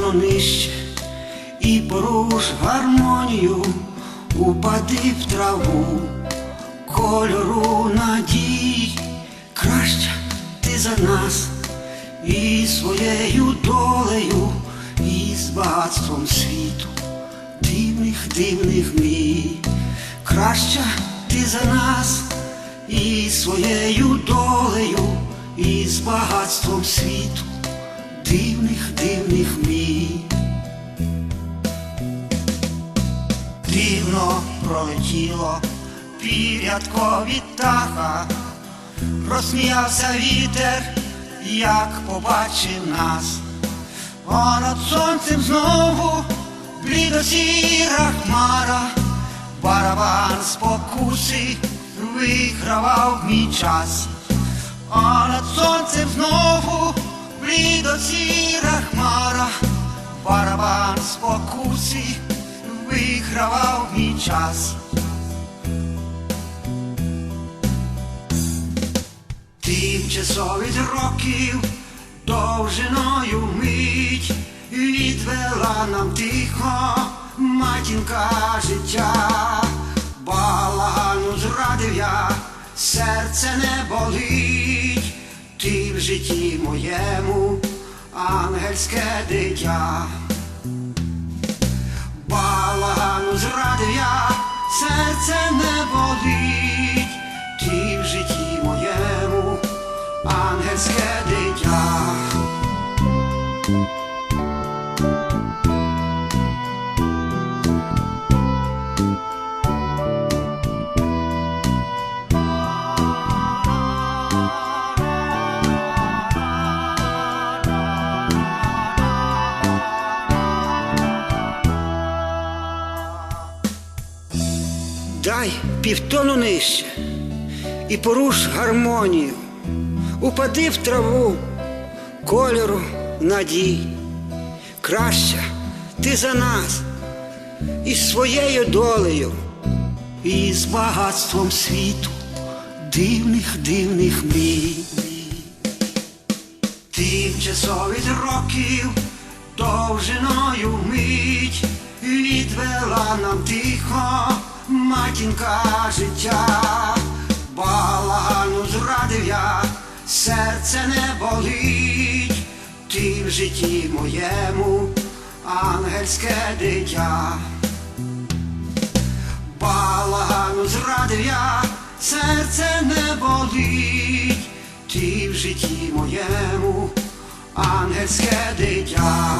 но нижче і поруш гармонію, упади в траву, кольору надій, краща ти за нас і своєю долею, і з багатством світу, дивних, дивних мрій, краща ти за нас і своєю долею, і з багатством світу, дивних, дивних мрій. Дивно пролетіло пірятко від птаха, розсміявся вітер, як побачив нас, а над сонцем знову блідосіра хмара, барабан спокуси вигравав мій час, а над сонцем знову барабан спокуси вигравав мій час. Тимчасовість років довжиною мить відвела нам тихо матінка життя, балагану зрадив я, серце не болить, ти в житті моєму ангельське дитя. Балагану зрадив я, серце не болить, ті в житті моєму ангельське дитя. Півтону нижче і поруш гармонію, упади в траву кольору надій. Краща ти за нас із своєю долею, і з багатством світу, дивних, дивних мрій. Тимчасовість років довжиною мить відвела нам тихо матінка життя, балагану зрадив я, серце не болить, ти в житті моєму ангельське дитя. Балагану зрадив я, серце не болить, ти в житті моєму ангельське дитя.